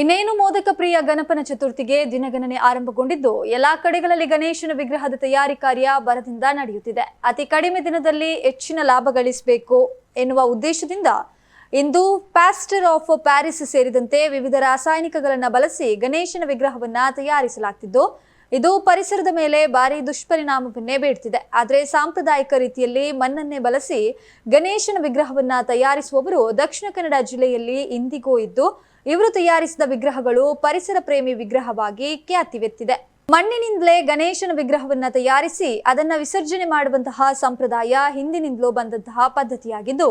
ಇನ್ನೇನು ಮೋದಕ ಪ್ರಿಯ ಗಣಪನ ಚತುರ್ಥಿಗೆ ದಿನಗಣನೆ ಆರಂಭಗೊಂಡಿದ್ದು, ಎಲ್ಲಾ ಕಡೆಗಳಲ್ಲಿ ಗಣೇಶನ ವಿಗ್ರಹದ ತಯಾರಿ ಕಾರ್ಯ ಬರದಿಂದ ನಡೆಯುತ್ತಿದೆ. ಅತಿ ಕಡಿಮೆ ದಿನದಲ್ಲಿ ಹೆಚ್ಚಿನ ಲಾಭ ಗಳಿಸಬೇಕು ಎನ್ನುವ ಉದ್ದೇಶದಿಂದ ಇಂದು ಪ್ಯಾಸ್ಟರ್ ಆಫ್ ಪ್ಯಾರಿಸ್ ಸೇರಿದಂತೆ ವಿವಿಧ ರಾಸಾಯನಿಕಗಳನ್ನು ಬಳಸಿ ಗಣೇಶನ ವಿಗ್ರಹವನ್ನ ತಯಾರಿಸಲಾಗ್ತಿದ್ದು, ಇದು ಪರಿಸರದ ಮೇಲೆ ಭಾರಿ ದುಷ್ಪರಿಣಾಮವನ್ನೇ ಬೀಳ್ತಿದೆ. ಆದರೆ ಸಾಂಪ್ರದಾಯಿಕ ರೀತಿಯಲ್ಲಿ ಮಣ್ಣನ್ನೇ ಬಳಸಿ ಗಣೇಶನ ವಿಗ್ರಹವನ್ನ ತಯಾರಿಸುವವರು ದಕ್ಷಿಣ ಕನ್ನಡ ಜಿಲ್ಲೆಯಲ್ಲಿ ಇಂದಿಗೂ ಇದ್ದು ಇವರು ತಯಾರಿಸಿದ ವಿಗ್ರಹಗಳು ಪರಿಸರ ಪ್ರೇಮಿ ವಿಗ್ರಹವಾಗಿ ಖ್ಯಾತಿವೆತ್ತಿದೆ ಮಣ್ಣಿನಿಂದಲೇ ಗಣೇಶನ ವಿಗ್ರಹವನ್ನ ತಯಾರಿಸಿ ಅದನ್ನ ವಿಸರ್ಜನೆ ಮಾಡುವಂತಹ ಸಂಪ್ರದಾಯ ಹಿಂದಿನಿಂದಲೂ ಬಂದಂತಹ ಪದ್ಧತಿಯಾಗಿದ್ದು,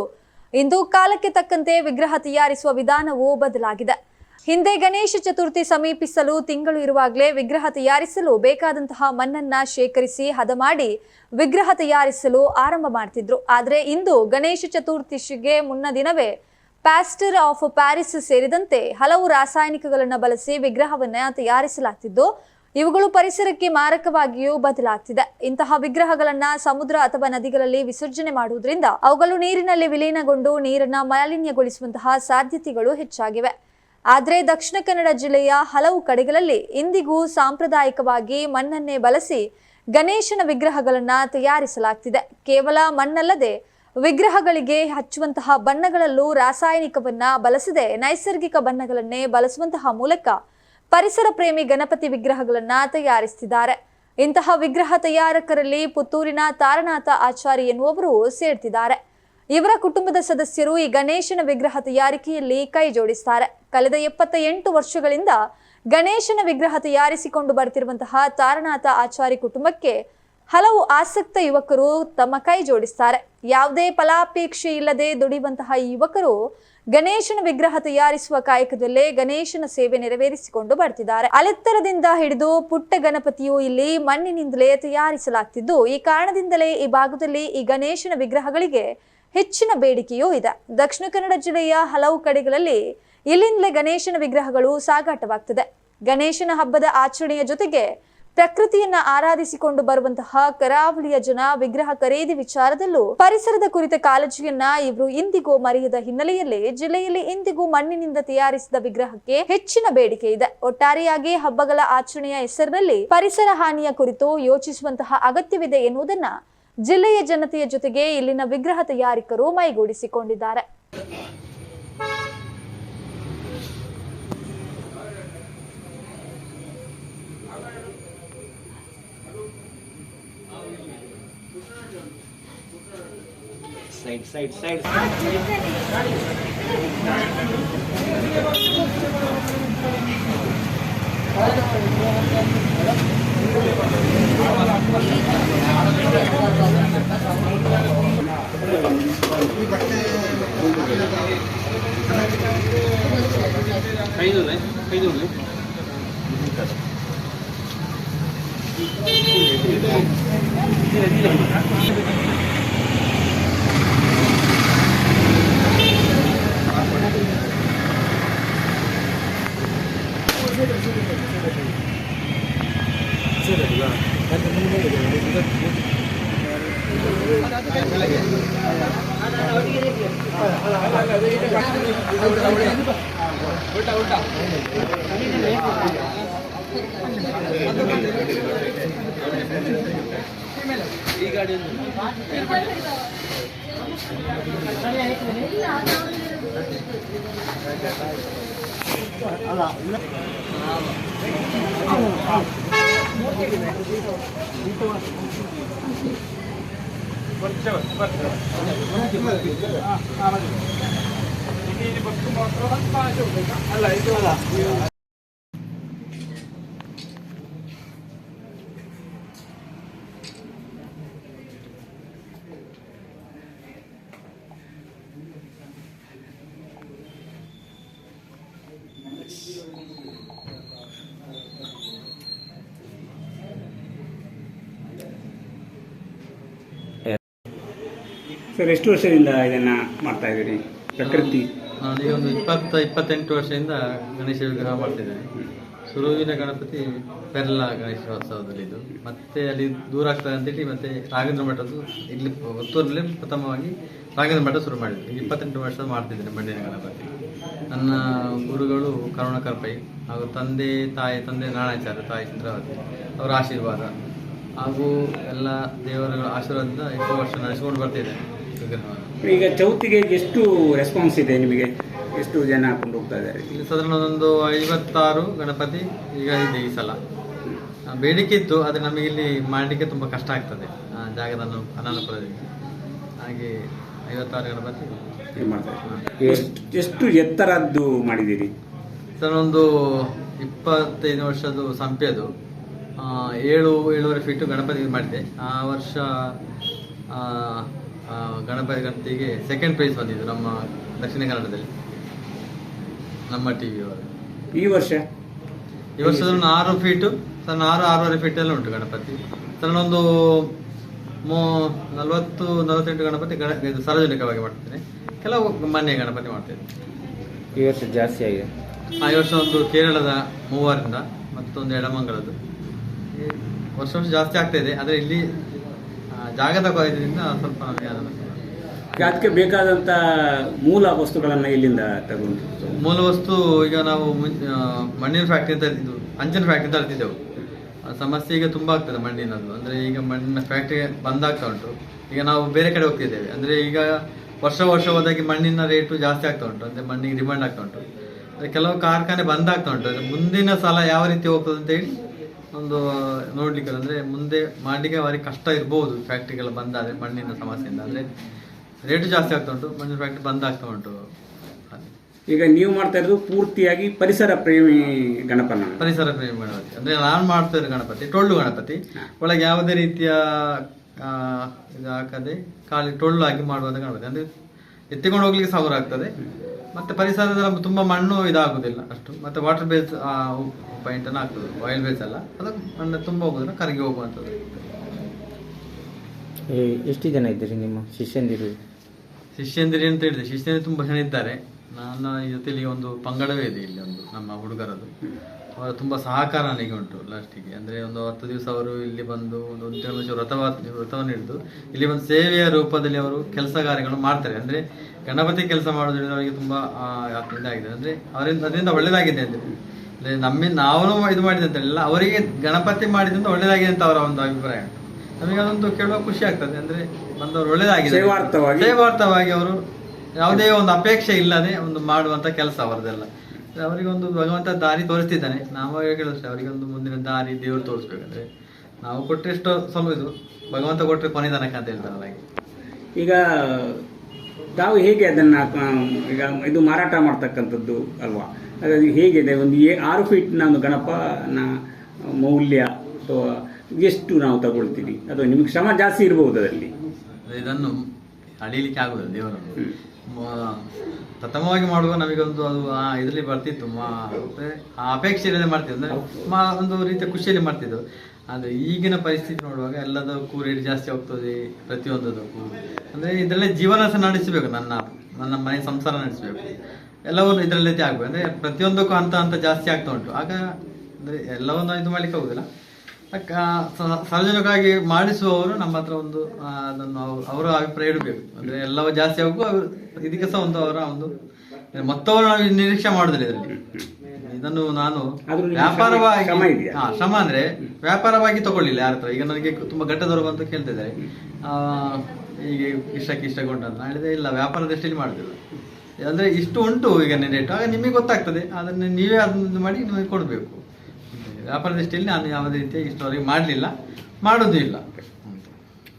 ಇಂದು ಕಾಲಕ್ಕೆ ತಕ್ಕಂತೆ ವಿಗ್ರಹ ತಯಾರಿಸುವ ವಿಧಾನವೂ ಬದಲಾಗಿದೆ. ಹಿಂದೆ ಗಣೇಶ ಚತುರ್ಥಿ ಸಮೀಪಿಸಲು ತಿಂಗಳು ಇರುವಾಗಲೇ ವಿಗ್ರಹ ತಯಾರಿಸಲು ಬೇಕಾದಂತಹ ಮಣ್ಣನ್ನ ಶೇಖರಿಸಿ ಹದ ಮಾಡಿ ವಿಗ್ರಹ ತಯಾರಿಸಲು ಆರಂಭ ಮಾಡ್ತಿದ್ರು. ಆದರೆ ಇಂದು ಗಣೇಶ ಚತುರ್ಥಿಗೆ ಮುನ್ನ ದಿನವೇ ಪ್ಯಾಸ್ಟರ್ ಆಫ್ ಪ್ಯಾರಿಸ್ ಸೇರಿದಂತೆ ಹಲವು ರಾಸಾಯನಿಕಗಳನ್ನು ಬಳಸಿ ವಿಗ್ರಹವನ್ನ ತಯಾರಿಸಲಾಗ್ತಿದ್ದು, ಇವುಗಳು ಪರಿಸರಕ್ಕೆ ಮಾರಕವಾಗಿಯೂ ಬದಲಾಗ್ತಿದೆ. ಇಂತಹ ವಿಗ್ರಹಗಳನ್ನ ಸಮುದ್ರ ಅಥವಾ ನದಿಗಳಲ್ಲಿ ವಿಸರ್ಜನೆ ಮಾಡುವುದರಿಂದ ಅವುಗಳು ನೀರಿನಲ್ಲಿ ವಿಲೀನಗೊಂಡು ನೀರನ್ನ ಮಾಲಿನ್ಯಗೊಳಿಸುವಂತಹ ಸಾಧ್ಯತೆಗಳು ಹೆಚ್ಚಾಗಿವೆ. ಆದರೆ ದಕ್ಷಿಣ ಕನ್ನಡ ಜಿಲ್ಲೆಯ ಹಲವು ಕಡೆಗಳಲ್ಲಿ ಇಂದಿಗೂ ಸಾಂಪ್ರದಾಯಿಕವಾಗಿ ಮಣ್ಣನ್ನೇ ಬಳಸಿ ಗಣೇಶನ ವಿಗ್ರಹಗಳನ್ನ ತಯಾರಿಸಲಾಗ್ತಿದೆ. ಕೇವಲ ಮಣ್ಣಲ್ಲದೆ ವಿಗ್ರಹಗಳಿಗೆ ಹಚ್ಚುವಂತಹ ಬಣ್ಣಗಳಲ್ಲೂ ರಾಸಾಯನಿಕವನ್ನ ಬಳಸದೆ. ನೈಸರ್ಗಿಕ ಬಣ್ಣಗಳನ್ನೇ ಬಳಸುವಂತಹ ಮೂಲಕ ಪರಿಸರ ಪ್ರೇಮಿ ಗಣಪತಿ ವಿಗ್ರಹಗಳನ್ನ ತಯಾರಿಸುತ್ತಿದ್ದಾರೆ ಇಂತಹ ವಿಗ್ರಹ ತಯಾರಕರಲ್ಲಿ ಪುತ್ತೂರಿನ ತಾರನಾಥ ಆಚಾರಿ ಎನ್ನುವವರು ಸೇರ್ತಿದ್ದಾರೆ. ಇವರ ಕುಟುಂಬದ ಸದಸ್ಯರು ಈ ಗಣೇಶನ ವಿಗ್ರಹ ತಯಾರಿಕೆಯಲ್ಲಿ ಕೈ ಜೋಡಿಸ್ತಾರೆ. ಕಳೆದ ಎಪ್ಪತ್ತ ಎಂಟು ವರ್ಷಗಳಿಂದ ಗಣೇಶನ ವಿಗ್ರಹ ತಯಾರಿಸಿಕೊಂಡು ಬರ್ತಿರುವಂತಹ ತಾರನಾಥ ಆಚಾರಿ ಕುಟುಂಬಕ್ಕೆ ಹಲವು ಆಸಕ್ತ ಯುವಕರು ತಮ್ಮ ಕೈ ಜೋಡಿಸ್ತಾರೆ. ಯಾವುದೇ ಫಲಾಪೇಕ್ಷೆ ಇಲ್ಲದೆ ದುಡಿಯುವಂತಹ ಯುವಕರು ಗಣೇಶನ ವಿಗ್ರಹ ತಯಾರಿಸುವ ಕಾಯಕದಲ್ಲೇ ಗಣೇಶನ ಸೇವೆ ನೆರವೇರಿಸಿಕೊಂಡು ಬರ್ತಿದ್ದಾರೆ. ಅಲೆತ್ತರದಿಂದ ಹಿಡಿದು ಪುಟ್ಟ ಗಣಪತಿಯು ಇಲ್ಲಿ ಮಣ್ಣಿನಿಂದಲೇ ತಯಾರಿಸಲಾಗ್ತಿದ್ದು, ಈ ಕಾರಣದಿಂದಲೇ ಈ ಭಾಗದಲ್ಲಿ ಈ ಗಣೇಶನ ವಿಗ್ರಹಗಳಿಗೆ ಹೆಚ್ಚಿನ ಬೇಡಿಕೆಯೂ ಇದೆ. ದಕ್ಷಿಣ ಕನ್ನಡ ಜಿಲ್ಲೆಯ ಹಲವು ಕಡೆಗಳಲ್ಲಿ ಇಲ್ಲಿಂದಲೇ ಗಣೇಶನ ವಿಗ್ರಹಗಳು ಸಾಗಾಟವಾಗ್ತದೆ. ಗಣೇಶನ ಹಬ್ಬದ ಆಚರಣೆಯ ಜೊತೆಗೆ ಪ್ರಕೃತಿಯನ್ನ ಆರಾಧಿಸಿಕೊಂಡು ಬರುವಂತಹ ಕರಾವಳಿಯ ಜನ ವಿಗ್ರಹ ಖರೀದಿ ವಿಚಾರದಲ್ಲೂ ಪರಿಸರದ ಕುರಿತ ಕಾಳಜಿಯನ್ನ ಇವರು ಇಂದಿಗೂ ಮರೆಯದ ಹಿನ್ನೆಲೆಯಲ್ಲಿ ಜಿಲ್ಲೆಯಲ್ಲಿ ಇಂದಿಗೂ ಮಣ್ಣಿನಿಂದ ತಯಾರಿಸಿದ ವಿಗ್ರಹಕ್ಕೆ ಹೆಚ್ಚಿನ ಬೇಡಿಕೆ ಇದೆ. ಒಟ್ಟಾರೆಯಾಗಿ ಹಬ್ಬಗಳ ಆಚರಣೆಯ ಹೆಸರಿನಲ್ಲಿ ಪರಿಸರ ಹಾನಿಯ ಕುರಿತು ಯೋಚಿಸುವಂತಹ ಅಗತ್ಯವಿದೆ ಎನ್ನುವುದನ್ನ ಜಿಲ್ಲೆಯ ಜನತೆಯ ಜೊತೆಗೆ ಇಲ್ಲಿನ ವಿಗ್ರಹ ತಯಾರಿಕರು ಮೈಗೂಡಿಸಿಕೊಂಡಿದ್ದಾರೆ. సైడ్ సైడ్ సైడ్ కైదు ఉన్నాయి కైదు ఉన్నాయి ಈ ಗಾಡಿ ಸರ್ ಎಷ್ಟು ವರ್ಷದಿಂದ ಇದನ್ನು ಮಾಡ್ತಾ ಇದ್ದೀರಿ ಪ್ರಕೃತಿ ನಾನೀಗ ಒಂದು ಇಪ್ಪತ್ತ, ಇಪ್ಪತ್ತೆಂಟು ವರ್ಷದಿಂದ ಗಣೇಶ ವಿಗ್ರಹ ಮಾಡ್ತಿದ್ದೇನೆ. ಸುರುವಿನ ಗಣಪತಿ ಪೆರ್ಲ ಗಣೇಶೋತ್ಸವದಲ್ಲಿ ಇದು. ಮತ್ತೆ ಅಲ್ಲಿ ದೂರ ಆಗ್ತದೆ ಅಂತೇಳಿ ಮತ್ತೆ ರಾಘೇಂದ್ರ ಮಠದ್ದು ಇಲ್ಲಿ ಪುತ್ತೂರಿನಲ್ಲಿ ಪ್ರಥಮವಾಗಿ ರಾಘೇಂದ್ರ ಮಠ ಶುರು ಮಾಡಿದ್ದೆ. ಈಗ ಇಪ್ಪತ್ತೆಂಟು ವರ್ಷ ಮಾಡ್ತಿದ್ದೇನೆ ಮಣ್ಣಿನ ಗಣಪತಿ. ನನ್ನ ಗುರುಗಳು ಕರುಣ ಕರ್ಪೈ ಹಾಗೂ ತಂದೆ, ತಾಯಿ, ತಂದೆ ನಾರಾಯಣಾಚಾರ್ಯ, ತಾಯಿ ಚಂದ್ರಾವತಿ ಅವರ ಆಶೀರ್ವಾದ ಹಾಗೂ ಎಲ್ಲ ದೇವರುಗಳ ಆಶೀರ್ವಾದದಿಂದ ಎಷ್ಟು ವರ್ಷ ನಡೆಸಿಕೊಂಡು ಬರ್ತಿದ್ದೇನೆ. ಈಗ ಚೌತಿಗೆ ಎಷ್ಟು ರೆಸ್ಪಾನ್ಸ್ ಇದೆ ನಿಮಗೆ? ಎಷ್ಟು ಜನ ಹಾಕೊಂಡು ಹೋಗ್ತಾ ಇದ್ದಾರೆ? ಇಲ್ಲಿ ಸಾಧಾರಣ ಒಂದು ಐವತ್ತಾರು ಗಣಪತಿ ಈಗ ಇದೆ ಈ ಸಲ. ಬೇಡಿಕೆ ಇತ್ತು ಆದರೆ ನಮಗೆ ಇಲ್ಲಿ ಮಾಡಲಿಕ್ಕೆ ತುಂಬ ಕಷ್ಟ ಆಗ್ತದೆ ಆ, ಜಾಗದ ಅನು- ಅನಾನುಕೂಲದಿಂದ. ಹಾಗೆ ಐವತ್ತಾರು ಗಣಪತಿ ಇದು. ಮಾಡ್ತಾ ಇದ್ದಾರೆ. ಎಷ್ಟು ಎಷ್ಟು ಎತ್ತರದ್ದು ಮಾಡಿದ್ದೀರಿ? ಸರ್ ಒಂದು ಇಪ್ಪತ್ತೈದು ವರ್ಷದ್ದು ಸಂಪೆದು ಆ, ಏಳು ಏಳುವರೆ ಫೀಟು ಗಣಪತಿ ಮಾಡಿದೆ. ಆ ವರ್ಷ ಆ, ಗಣಪತಿ ಗಣಪತಿಗೆ ಸೆಕೆಂಡ್ ಪ್ರೈಸ್ ಬಂದಿದ್ದು ನಮ್ಮ ದಕ್ಷಿಣ ಕನ್ನಡದಲ್ಲಿ. ನಮ್ಮ ಟಿ ವಿಯವರು ಈ ವರ್ಷ? ಈ ವರ್ಷದಲ್ಲಿ ಆರು ಫೀಟು ಸಣ್ಣ ಆರು ಆರೂವರೆ ಫೀಟ್ ಎಲ್ಲ ಉಂಟು ಗಣಪತಿ. ಸಣ್ಣ ಒಂದು ಮೂ ನಲವತ್ತು ನಲವತ್ತೆಂಟು ಗಣಪತಿ ಗಣ ಇದು ಸಾರ್ವಜನಿಕವಾಗಿ ಮಾಡ್ತೇನೆ. ಕೆಲವು ಮನೆ ಗಣಪತಿ ಮಾಡ್ತೇನೆ. ಈ ವರ್ಷ ಜಾಸ್ತಿ ಆಗಿದೆ. ಆ ಈ ವರ್ಷ ಒಂದು ಕೇರಳದ ಮೂವರಿಂದ ಮತ್ತೊಂದು ಎಡಮಂಗಲದ್ದು. ವರ್ಷ ವರ್ಷ ಜಾಸ್ತಿ ಆಗ್ತಾ ಇದೆ ಆದರೆ ಇಲ್ಲಿ ಜಾಗದ ಕೊರತೆಯಿಂದ ಸ್ವಲ್ಪ ನಮಗೆ ಅದನ್ನು ಅದಕ್ಕೆ ಬೇಕಾದಂತ ಮೂಲ ವಸ್ತುಗಳನ್ನ ಇಲ್ಲಿಂದ ತಗೊಂಡು ಮೂಲ ವಸ್ತು ಈಗ ನಾವು ಮಣ್ಣಿನ ಫ್ಯಾಕ್ಟ್ರಿ ತರ್ತಿದ್ವು ಅಂಚಿನ ಫ್ಯಾಕ್ಟ್ರಿ ತರ್ತಿದ್ದೆವು ಸಮಸ್ಯೆ ಈಗ ತುಂಬ ಆಗ್ತದೆ ಮಣ್ಣಿನದ್ದು. ಅಂದರೆ ಈಗ ಮಣ್ಣಿನ ಫ್ಯಾಕ್ಟ್ರಿ ಬಂದಾಗ್ತಾ ಉಂಟು. ಈಗ ನಾವು ಬೇರೆ ಕಡೆ ಹೋಗ್ತಿದ್ದೇವೆ. ಅಂದರೆ ಈಗ ವರ್ಷ ವರ್ಷ ಹೋದಾಗ ಮಣ್ಣಿನ ರೇಟು ಜಾಸ್ತಿ ಆಗ್ತಾ ಉಂಟು. ಅಂದರೆ ಮಣ್ಣಿಗೆ ಡಿಮಾಂಡ್ ಆಗ್ತಾ ಉಂಟು. ಅಂದ್ರೆ ಕೆಲವು ಕಾರ್ಖಾನೆ ಬಂದಾಗ್ತಾ ಉಂಟು. ಅಂದ್ರೆ ಮುಂದಿನ ಸಲ ಯಾವ ರೀತಿ ಹೋಗ್ತದೆ ಅಂತ ಹೇಳಿ ಒಂದು ನೋಡ್ಲಿಕ್ಕೆ ಅಂದ್ರೆ ಮುಂದೆ ಮಾಡಲಿಕ್ಕೆ ಬಾರಿ ಕಷ್ಟ ಇರ್ಬೋದು ಫ್ಯಾಕ್ಟ್ರಿಗೆಲ್ಲ ಬಂದಾದರೆ ಮಣ್ಣಿನ ಸಮಸ್ಯೆಯಿಂದ. ಅಂದ್ರೆ ರೇಟ್ ಜಾಸ್ತಿ ಆಗ್ತಾ ಉಂಟು ಮಣ್ಣಿನ ಫ್ಯಾಕ್ಟ್ರಿ ಆಗ್ತಾ ಉಂಟು. ಈಗ ನೀವು ಮಾಡ್ತಾ ಇರೋದು ಪೂರ್ತಿಯಾಗಿ ಪರಿಸರ ಪ್ರೇಮಿ ಗಣಪನ. ಪರಿಸರ ಪ್ರೇಮಿ ಗಣಪತಿ. ಅಂದ್ರೆ ನಾನು ಮಾಡ್ತಾ ಇರೋ ಗಣಪತಿ ಟೊಳ್ಳು ಗಣಪತಿ. ಒಳಗೆ ಯಾವುದೇ ರೀತಿಯ ಇದು ಹಾಕದೆ ಖಾಲಿ ಟೊಳ್ಳು ಆಗಿ ಮಾಡುವಂತ ಗಣಪತಿ. ಅಂದ್ರೆ ಎತ್ತಿಕೊಂಡು ಹೋಗ್ಲಿಕ್ಕೆ ಸಾವಿರ ಆಗ್ತದೆ. ಮತ್ತೆ ಪರಿಸರದ ತುಂಬಾ ಮಣ್ಣು ಇದಾಗುದಿಲ್ಲ ಅಷ್ಟು. ಮತ್ತೆ ವಾಟರ್ ಬೇಸ್ ಪಾಯಿಂಟ್ ಅನ್ನು ಆಗ್ತದೆ ಆಯಿಲ್ ಬೇಸ್ ಅಲ್ಲ ಅದು ಮಣ್ಣು ತುಂಬ ಹೋಗುದಿಲ್ಲ ಕರಗಿ ಹೋಗುವಂಥದ್ದು. ಎಷ್ಟು ಜನ ಇದ್ದೀರಿ ನಿಮ್ಮ ಶಿಷ್ಯಂದಿರು? ಶಿಷ್ಯಂದಿರಿ ಅಂತ ಹೇಳಿದೆ. ಶಿಷ್ಯಂದಿರು ತುಂಬಾ ಜನ ಇದ್ದಾರೆ. ನನ್ನ ಜೊತೆಲಿ ಒಂದು ಪಂಗಡವೇ ಇದೆ ಇಲ್ಲಿ ಒಂದು ನಮ್ಮ ಹುಡುಗರದು ಅವರ ತುಂಬಾ ಸಹಕಾರ ನನಗೆ ಉಂಟು ಲಾಸ್ಟಿಗೆ ಅಂದ್ರೆ ಒಂದು ಹತ್ತು ದಿವಸ ಅವರು ಇಲ್ಲಿ ಬಂದು ಒಂದು ಒಂದು ತಿಂಗಳ ವ್ರತವ ವ್ರತವನ್ನು ಹಿಡಿದು ಇಲ್ಲಿ ಒಂದು ಸೇವೆಯ ರೂಪದಲ್ಲಿ ಅವರು ಕೆಲಸ ಕಾರ್ಯಗಳು ಮಾಡ್ತಾರೆ. ಅಂದ್ರೆ ಗಣಪತಿ ಕೆಲಸ ಮಾಡೋದ್ರಿಂದ ಅವರಿಗೆ ತುಂಬಾ ಇದಾಗಿದೆ ಅಂದ್ರೆ ಅವರಿಂದ ಅದರಿಂದ ಒಳ್ಳೇದಾಗಿದೆ ಅಂದ್ರೆ ಅಂದ್ರೆ ನಮ್ಮಿಂದ ನಾವು ಇದು ಮಾಡಿದೆ ಅಂತ ಹೇಳಿಲ್ಲ ಅವರಿಗೆ ಗಣಪತಿ ಮಾಡಿದಂತ ಒಳ್ಳೇದಾಗಿದೆ ಅಂತ ಅವರ ಒಂದು ಅಭಿಪ್ರಾಯ ನಮಗೆ ಅದೊಂದು ಕೇಳುವ ಖುಷಿ ಆಗ್ತದೆ. ಅಂದ್ರೆ ಬಂದವರು ಒಳ್ಳೇದಾಗಿದೆ. ಸೇವಾರ್ಥವಾಗಿ. ಸೇವಾರ್ಥವಾಗಿ ಅವರು ಯಾವುದೇ ಒಂದು ಅಪೇಕ್ಷೆ ಇಲ್ಲದೆ ಒಂದು ಮಾಡುವಂಥ ಕೆಲಸ ಅವರದೆಲ್ಲ. ಅವರಿಗೆ ಒಂದು ಭಗವಂತ ದಾರಿ ತೋರಿಸ್ತಿದ್ದಾನೆ. ನಾವು ಹೇಳಿದ್ರೆ ಅವರಿಗೊಂದು ಅವರಿಗೆ ಒಂದು ಮುಂದಿನ ದಾರಿ ದೇವರು ತೋರಿಸ್ಬೇಕಂದ್ರೆ. ನಾವು ಕೊಟ್ಟರೆ ಎಷ್ಟೋ ಸ್ವಲ್ಪ ಇದು. ಭಗವಂತ ಕೊಟ್ಟರೆ ಕೊನೆ ತನಕ ಅಂತ ಹೇಳ್ತಾರಲ್ಲ ಈಗ ತಾವು ಹೇಗೆ ಅದನ್ನ ಈಗ ಇದು ಮಾರಾಟ ಮಾಡ್ತಕ್ಕಂಥದ್ದು ಅಲ್ವಾ? ಹಾಗಾಗಿ ಹೇಗಿದೆ ಒಂದು ಏ- ಆರು ಫೀಟ್ನ ಒಂದು ಗಣಪನ ಮೌಲ್ಯ ಅಥವಾ ಎಷ್ಟು ನಾವು ತಗೊಳ್ತೀವಿ? ಅದು ನಿಮಗೆ ಶ್ರಮ ಜಾಸ್ತಿ ಇರಬಹುದು ಅದರಲ್ಲಿ? ಅಂದ್ರೆ ಇದನ್ನು ಅಳಿಲಿಕ್ಕೆ ಆಗುದಿಲ್ಲ ದೇವರನ್ನು. ಪ್ರಥಮವಾಗಿ ಮಾಡುವಾಗ ನಮಗೊಂದು ಅದು ಇದರಲ್ಲಿ ಬರ್ತಿತ್ತು, ಮಾ ಆ ಅಪೇಕ್ಷೆಯಲ್ಲಿ ಮಾಡ್ತಿದ್ವು. ಅಂದ್ರೆ ಮಾ, ಒಂದು ರೀತಿಯ ಖುಷಿಯಲ್ಲಿ ಮಾಡ್ತಿದ್ದು ಆದರೆ ಈಗಿನ ಪರಿಸ್ಥಿತಿ ನೋಡುವಾಗ ಎಲ್ಲದಕ್ಕೂ ರೇಟ್ ಜಾಸ್ತಿ ಹೋಗ್ತದೆ ಪ್ರತಿಯೊಂದಕ್ಕೂ ಅಂದ್ರೆ ಇದರಲ್ಲೇ ಜೀವನ ಸಹ ನಡೆಸಬೇಕು ನನ್ನ ನನ್ನ ಮನೆ ಸಂಸಾರ ನಡೆಸಬೇಕು. ಎಲ್ಲವೂ ಇದರಲ್ಲೇ ಆಗ್ಬೇಕು ಅಂದ್ರೆ ಪ್ರತಿಯೊಂದಕ್ಕೂ ಅಂತ ಅಂತ ಜಾಸ್ತಿ ಆಗ್ತಾ ಉಂಟು. ಆಗ, ಅಂದ್ರೆ ಎಲ್ಲವನ್ನು ಇದು ಮಾಡ್ಲಿಕ್ಕೆ ಸ- ಸಾರ್ವಜನಿಕವಾಗಿ ಮಾಡಿಸುವವರು ನಮ್ಮ ಹತ್ರ ಒಂದು ಅದನ್ನು ಅವ್ರು- ಅಭಿಪ್ರಾಯ ಇಡಬೇಕು. ಅಂದ್ರೆ ಎಲ್ಲವೂ ಜಾಸ್ತಿ ಆಗು ಅವರು ಇದಕ್ಕೆ ಸಹ ಒಂದು ಅವರ ಒಂದು ಮತ್ತವರು ನಾವು ನಿರೀಕ್ಷೆ ಮಾಡುದಿಲ್ಲ ಇದರಲ್ಲಿ. ಇದನ್ನು ನಾನು ವ್ಯಾಪಾರವಾಗಿ? ಹಾ ಶ್ರಮ ಅಂದ್ರೆ ವ್ಯಾಪಾರವಾಗಿ ತಗೊಳ್ಳಿಲ್ಲ ಯಾರ ಹತ್ರ. ಈಗ ನನಗೆ ತುಂಬಾ ಗಟ್ಟದವರು ಅಂತ ಕೇಳ್ತಿದ್ದಾರೆ. ಆ, ಈಗ ಇಷ್ಟಕ್ಕೆ ಇಷ್ಟಗೊಂಡು ಅಂತ ನಾನು ಹೇಳಿದೆ ಇಲ್ಲ ವ್ಯಾಪಾರ ದೃಷ್ಟಿಯಲ್ಲಿ ಮಾಡುದಿಲ್ಲ. ಅಂದ್ರೆ ಇಷ್ಟು ಉಂಟು ಈಗ ರೇಟ್ ಆಗ ನಿಮಗೆ ಗೊತ್ತಾಗ್ತದೆ. ಅದನ್ನ ನೀವೇ ಅದನ್ನ ಮಾಡಿ ನಿಮಗೆ ಕೊಡಬೇಕು. ವ್ಯಾಪಾರ ದೃಷ್ಟಿಯಲ್ಲಿ ನಾನು ಯಾವುದೇ ರೀತಿಯಾಗಿ ಇಷ್ಟವರೆಗೆ ಮಾಡಲಿಲ್ಲ. ಮಾಡೋದು ಇಲ್ಲ.